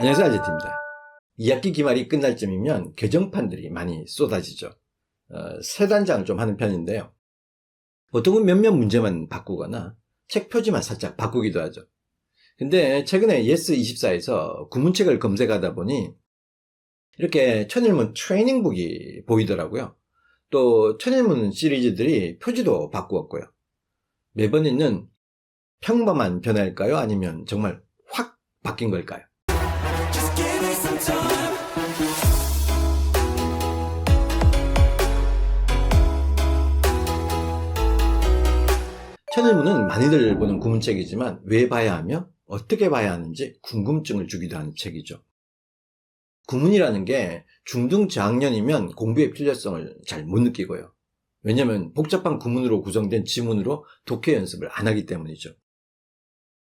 안녕하세요 아제트입니다. 2학기 기말이 끝날 쯤이면 개정판들이 많이 쏟아지죠. 어, 세 단장을 좀 하는 편인데요. 보통은 몇몇 문제만 바꾸거나 책 표지만 살짝 바꾸기도 하죠. 근데 최근에 예스24에서 구문책을 검색하다 보니 이렇게 천일문 트레이닝북이 보이더라고요. 또 천일문 시리즈들이 표지도 바꾸었고요. 매번 있는 평범한 변화일까요? 아니면 정말 확 바뀐 걸까요? 천일문은 많이들 보는 구문책이지만 왜 봐야 하며 어떻게 봐야 하는지 궁금증을 주기도 하는 책이죠. 구문이라는 게 중등 저학년이면 공부의 필요성을 잘 못 느끼고요. 왜냐하면 복잡한 구문으로 구성된 지문으로 독해 연습을 안 하기 때문이죠.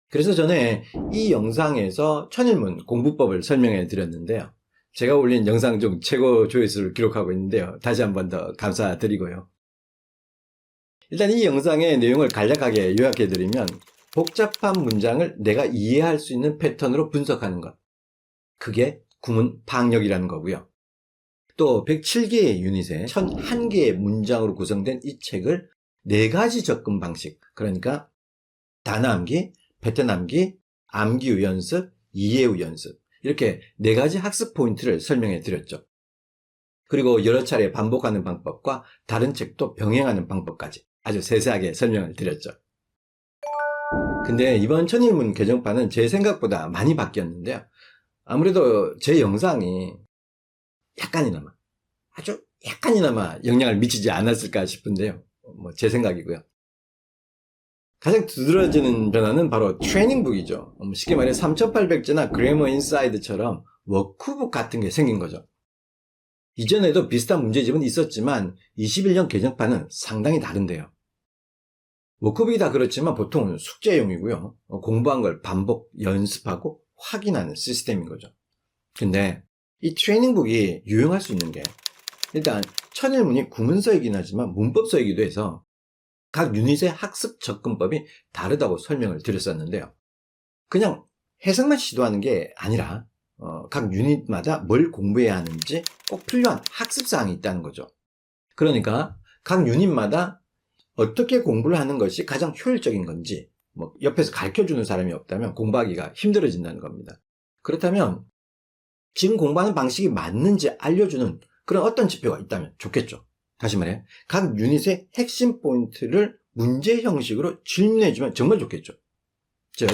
그래서 전에 이 영상에서 천일문 공부법을 설명해 드렸는데요. 제가 올린 영상 중 최고 조회수를 기록하고 있는데요. 다시 한 번 더 감사드리고요. 일단 이 영상의 내용을 간략하게 요약해 드리면 복잡한 문장을 내가 이해할 수 있는 패턴으로 분석하는 것. 그게 구문 파악력이라는 거고요. 또 107개의 유닛에 1001개의 문장으로 구성된 이 책을 네 가지 접근 방식, 그러니까 단어 암기, 패턴 암기, 암기 후 연습, 이해 후 연습 이렇게 네 가지 학습 포인트를 설명해 드렸죠. 그리고 여러 차례 반복하는 방법과 다른 책도 병행하는 방법까지 아주 세세하게 설명을 드렸죠. 근데 이번 천일문 개정판은 제 생각보다 많이 바뀌었는데요. 아무래도 제 영상이 약간이나마, 아주 약간이나마 영향을 미치지 않았을까 싶은데요. 뭐 제 생각이고요. 가장 두드러지는 변화는 바로 트레이닝북이죠. 뭐 쉽게 말해 3800제나 그래머 인사이드처럼 워크북 같은 게 생긴 거죠. 이전에도 비슷한 문제집은 있었지만 21년 개정판은 상당히 다른데요. 워크북이 다 그렇지만 보통은 숙제용이고요. 어, 공부한 걸 반복 연습하고 확인하는 시스템인 거죠. 근데 이 트레이닝북이 유용할 수 있는 게 일단 천일문이 구문서이긴 하지만 문법서이기도 해서 각 유닛의 학습 접근법이 다르다고 설명을 드렸었는데요. 그냥 해석만 시도하는 게 아니라 어, 각 유닛마다 뭘 공부해야 하는지 꼭 필요한 학습 사항이 있다는 거죠. 그러니까 각 유닛마다 어떻게 공부를 하는 것이 가장 효율적인 건지 뭐 옆에서 가르쳐 주는 사람이 없다면 공부하기가 힘들어진다는 겁니다. 그렇다면 지금 공부하는 방식이 맞는지 알려주는 그런 어떤 지표가 있다면 좋겠죠. 다시 말해 각 유닛의 핵심 포인트를 문제 형식으로 질문해주면 정말 좋겠죠. 즉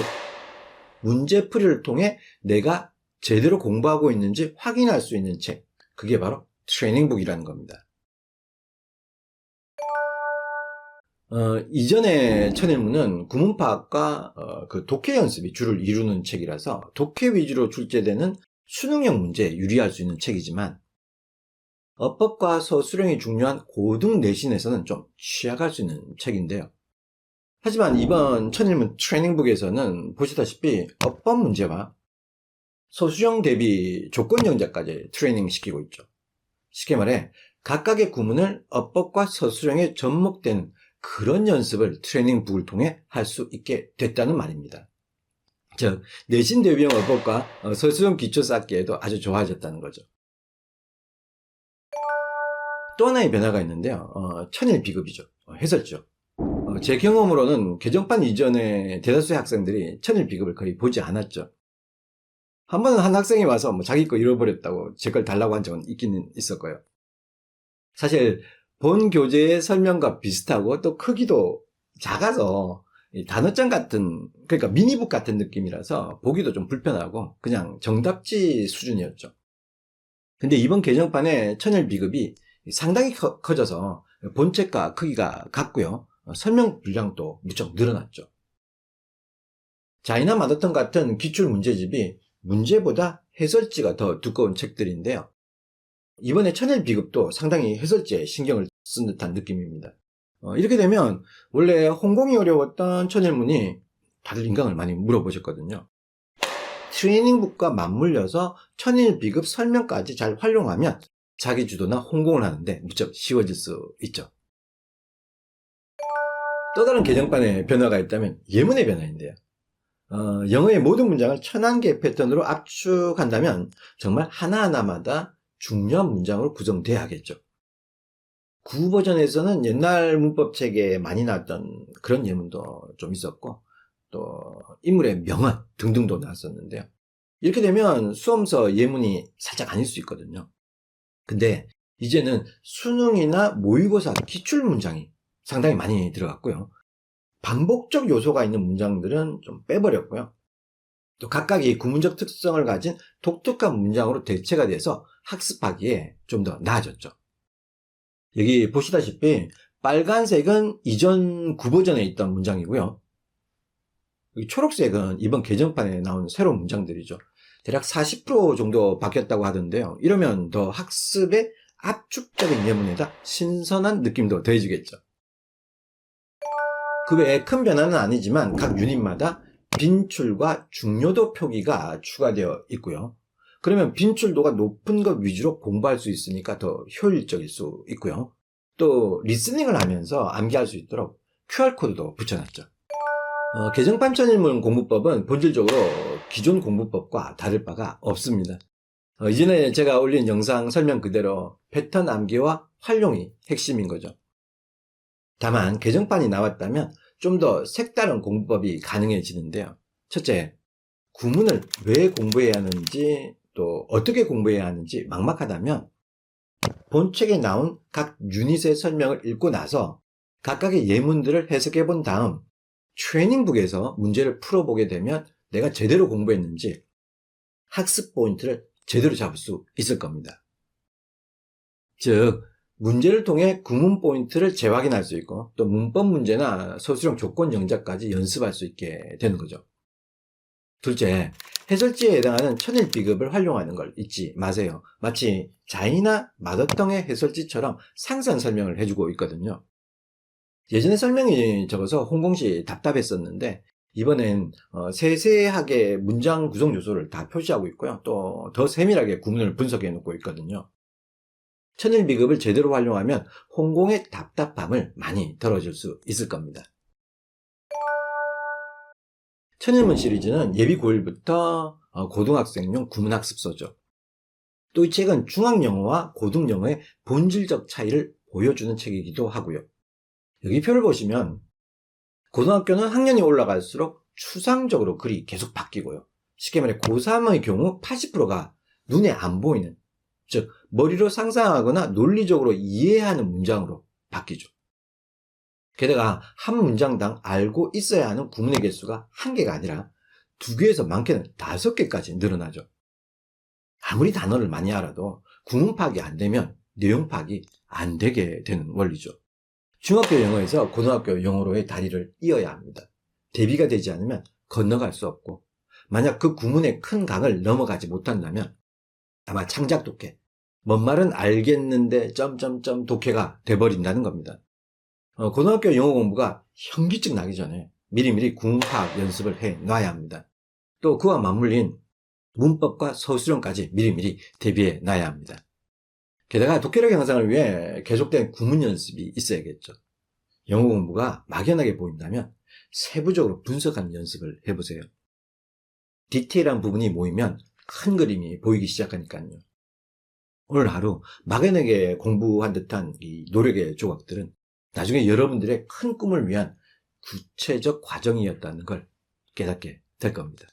문제풀이를 통해 내가 제대로 공부하고 있는지 확인할 수 있는 책 그게 바로 트레이닝북이라는 겁니다. 어, 이전의 천일문은 구문파악과 어, 그 독해 연습이 주를 이루는 책이라서 독해 위주로 출제되는 수능형 문제에 유리할 수 있는 책이지만 어법과 서술형이 중요한 고등 내신에서는 좀 취약할 수 있는 책인데요. 하지만 이번 천일문 트레이닝북에서는 보시다시피 어법 문제와 서술형 대비 조건 영자까지 트레이닝 시키고 있죠. 쉽게 말해 각각의 구문을 어법과 서술형에 접목되는 그런 연습을 트레이닝북을 통해 할 수 있게 됐다는 말입니다. 즉 내신 대비형 어법과 어, 서술형 기초 쌓기에도 아주 좋아졌다는 거죠. 또 하나의 변화가 있는데요. 어, 천일 비급이죠. 어, 해설죠. 어, 제 경험으로는 개정판 이전에 대다수의 학생들이 천일 비급을 거의 보지 않았죠. 한 번은 한 학생이 와서 뭐 자기 거 잃어버렸다고 제 걸 달라고 한 적은 있기는 있었고요. 사실 본 교재의 설명과 비슷하고 또 크기도 작아서 이 단어장 같은 그러니까 미니북 같은 느낌이라서 보기도 좀 불편하고 그냥 정답지 수준이었죠. 근데 이번 개정판의 천일 비급이 상당히 커, 커져서 본책과 크기가 같고요. 어, 설명 분량도 무척 늘어났죠. 자이나 마더턴 같은 기출 문제집이 문제보다 해설지가 더 두꺼운 책들인데요. 이번에 천일 비급도 상당히 해설지에 신경을 쓴 듯한 느낌입니다. 어, 이렇게 되면 원래 홍공이 어려웠던 천일문이 다들 인강을 많이 물어보셨거든요. 트레이닝북과 맞물려서 천일 비급 설명까지 잘 활용하면 자기 주도나 홍공을 하는데 무척 쉬워질 수 있죠. 또 다른 개정판에 변화가 있다면 예문의 변화인데요. 어, 영어의 모든 문장을 천한 개 패턴으로 압축한다면 정말 하나하나마다 중요한 문장으로 구성돼야겠죠. 구 버전에서는 옛날 문법 책에 많이 나왔던 그런 예문도 좀 있었고 또 인물의 명언 등등도 나왔었는데요. 이렇게 되면 수험서 예문이 살짝 아닐 수 있거든요. 근데 이제는 수능이나 모의고사 기출 문장이 상당히 많이 들어갔고요. 반복적 요소가 있는 문장들은 좀 빼버렸고요. 또 각각의 구문적 특성을 가진 독특한 문장으로 대체가 돼서 학습하기에 좀 더 나아졌죠. 여기 보시다시피 빨간색은 이전 구버전에 있던 문장이고요. 초록색은 이번 개정판에 나온 새로운 문장들이죠. 대략 40% 정도 바뀌었다고 하던데요. 이러면 더 학습의 압축적인 예문에다 신선한 느낌도 더해지겠죠. 그 외에 큰 변화는 아니지만 각 유닛마다 빈출과 중요도 표기가 추가되어 있고요. 그러면 빈출도가 높은 것 위주로 공부할 수 있으니까 더 효율적일 수 있고요. 또 리스닝을 하면서 암기할 수 있도록 QR코드도 붙여놨죠. 어, 개정판 천일문 공부법은 본질적으로 기존 공부법과 다를 바가 없습니다. 어, 이전에 제가 올린 영상 설명 그대로 패턴 암기와 활용이 핵심인 거죠. 다만 개정판이 나왔다면 좀 더 색다른 공부법이 가능해지는데요. 첫째, 구문을 왜 공부해야 하는지 또 어떻게 공부해야 하는지 막막하다면 본책에 나온 각 유닛의 설명을 읽고 나서 각각의 예문들을 해석해 본 다음 트레이닝북에서 문제를 풀어보게 되면 내가 제대로 공부했는지 학습 포인트를 제대로 잡을 수 있을 겁니다. 즉, 문제를 통해 구문 포인트를 재확인할 수 있고 또 문법 문제나 서술형 조건 정작까지 연습할 수 있게 되는 거죠. 둘째, 해설지에 해당하는 천일 비급을 활용하는 걸 잊지 마세요. 마치 자이나 마더텅의 해설지처럼 상세한 설명을 해주고 있거든요. 예전에 설명이 적어서 홍공시 답답했었는데 이번엔 어, 세세하게 문장 구성 요소를 다 표시하고 있고요. 또 더 세밀하게 구문을 분석해 놓고 있거든요. 천일 비급을 제대로 활용하면 홍공의 답답함을 많이 덜어줄 수 있을 겁니다. 천일문 시리즈는 예비 고1부터 어, 고등학생용 구문학습서죠. 또 이 책은 중학영어와 고등영어의 본질적 차이를 보여주는 책이기도 하고요. 여기 표를 보시면 고등학교는 학년이 올라갈수록 추상적으로 글이 계속 바뀌고요. 쉽게 말해 고3의 경우 80%가 눈에 안 보이는 즉 머리로 상상하거나 논리적으로 이해하는 문장으로 바뀌죠. 게다가 한 문장당 알고 있어야 하는 구문의 개수가 한 개가 아니라 두 개에서 많게는 다섯 개까지 늘어나죠. 아무리 단어를 많이 알아도 구문 파악이 안 되면 내용 파악이 안 되게 되는 원리죠. 중학교 영어에서 고등학교 영어로의 다리를 이어야 합니다. 대비가 되지 않으면 건너갈 수 없고 만약 그 구문의 큰 강을 넘어가지 못한다면 아마 창작 독해, 뭔 말은 알겠는데 점점점 독해가 돼버린다는 겁니다. 어, 고등학교 영어 공부가 현기증 나기 전에 미리미리 구문 파악 연습을 해 놔야 합니다. 또 그와 맞물린 문법과 서술형까지 미리미리 대비해 놔야 합니다. 게다가 독해력 향상을 위해 계속된 구문 연습이 있어야겠죠. 영어 공부가 막연하게 보인다면 세부적으로 분석하는 연습을 해보세요. 디테일한 부분이 모이면 큰 그림이 보이기 시작하니까요. 오늘 하루 막연하게 공부한 듯한 이 노력의 조각들은 나중에 여러분들의 큰 꿈을 위한 구체적 과정이었다는 걸 깨닫게 될 겁니다.